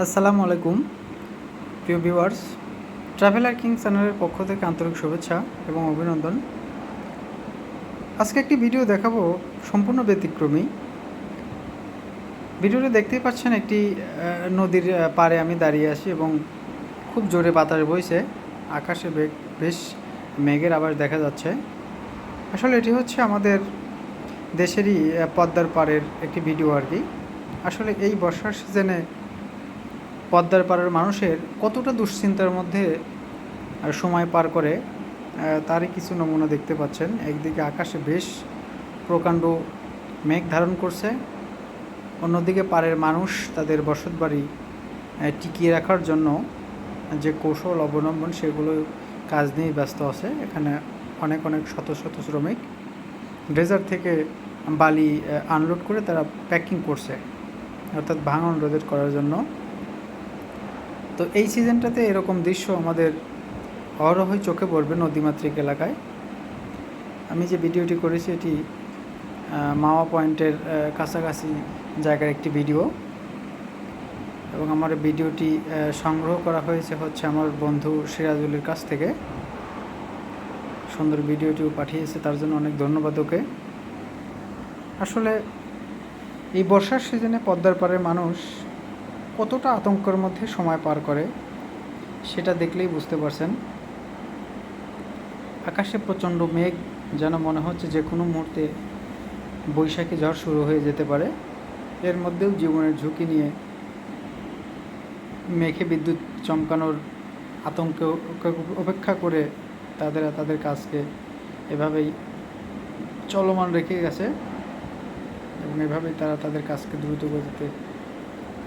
আসসালামু আলাইকুম, প্রিয় ভিউয়ার্স, ট্রাভেলার কিং চ্যানেলের পক্ষ থেকে আন্তরিক শুভেচ্ছা এবং অভিনন্দন। আজকে একটি ভিডিও দেখাবো সম্পূর্ণ ব্যতিক্রমী। ভিডিওতে দেখতেই পাচ্ছেন একটি নদীর পাড়ে আমি দাঁড়িয়ে আছি এবং খুব জোরে বাতাস বইছে, আকাশে বেশ মেঘের আবার দেখা যাচ্ছে। আসলে এটি হচ্ছে আমাদের দেশেরই পদ্মার পাড়ের একটি ভিডিও আর কি। আসলে এই বর্ষার সিজনে পদ্মার পাড়ের মানুষের কতটা দুশ্চিন্তার মধ্যে সময় পার করে তারই কিছু নমুনা দেখতে পাচ্ছেন। একদিকে আকাশে বেশ প্রকাণ্ড মেঘ ধারণ করছে। অন্যদিকে পাড়ের মানুষ তাদের বসতবাড়ি টিকিয়ে রাখার জন্য যে কৌশল অবলম্বন, সেগুলো কাজ নিয়েই ব্যস্ত আছে। এখানে অনেক অনেক শত শত শ্রমিক ড্রেজার থেকে বালি আনলোড করে তারা প্যাকিং করছে, অর্থাৎ ভাঙন রোধের করার জন্য। তো এই সিজনটাতে এরকম দৃশ্য আমাদের অহরহই চোখে পড়বে নদীমাতৃক এলাকায়। আমি যে ভিডিওটি করেছি, এটি মাওয়া পয়েন্টের কাছাকাছি জায়গার একটি ভিডিও। এবং আমার ভিডিওটি সংগ্রহ করা হয়েছে হচ্ছে আমার বন্ধু সিরাজুলের কাছ থেকে। সুন্দর ভিডিওটিও পাঠিয়েছে, তার জন্য অনেক ধন্যবাদ ওকে। আসলে এই বর্ষার সিজনে পদ্মার পাড়ের মানুষ কতটা আতঙ্কের মধ্যে সময় পার করে, সেটা দেখলেই বুঝতে পারছেন। আকাশে প্রচণ্ড মেঘ, যেন মনে হচ্ছে যে কোনো মুহূর্তে বৈশাখী ঝড় শুরু হয়ে যেতে পারে। এর মধ্যেও জীবনের ঝুঁকি নিয়ে মেঘে বিদ্যুৎ চমকানোর আতঙ্কে উপেক্ষা করে তাদের তাদের কাজকে এভাবেই চলমান রেখে গেছে এবং এভাবেই তারা তাদের কাজকে দ্রুত গতিতে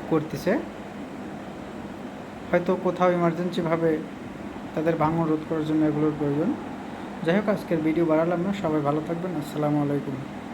করতেছে। হয়তো কোথাও ইমার্জেন্সিভাবে তাদের ভাঙন রোধ করার জন্য এগুলোর প্রয়োজন। যাই হোক, আজকের ভিডিও বাড়ালাম না। সবাই ভালো থাকবেন। আসসালামু আলাইকুম।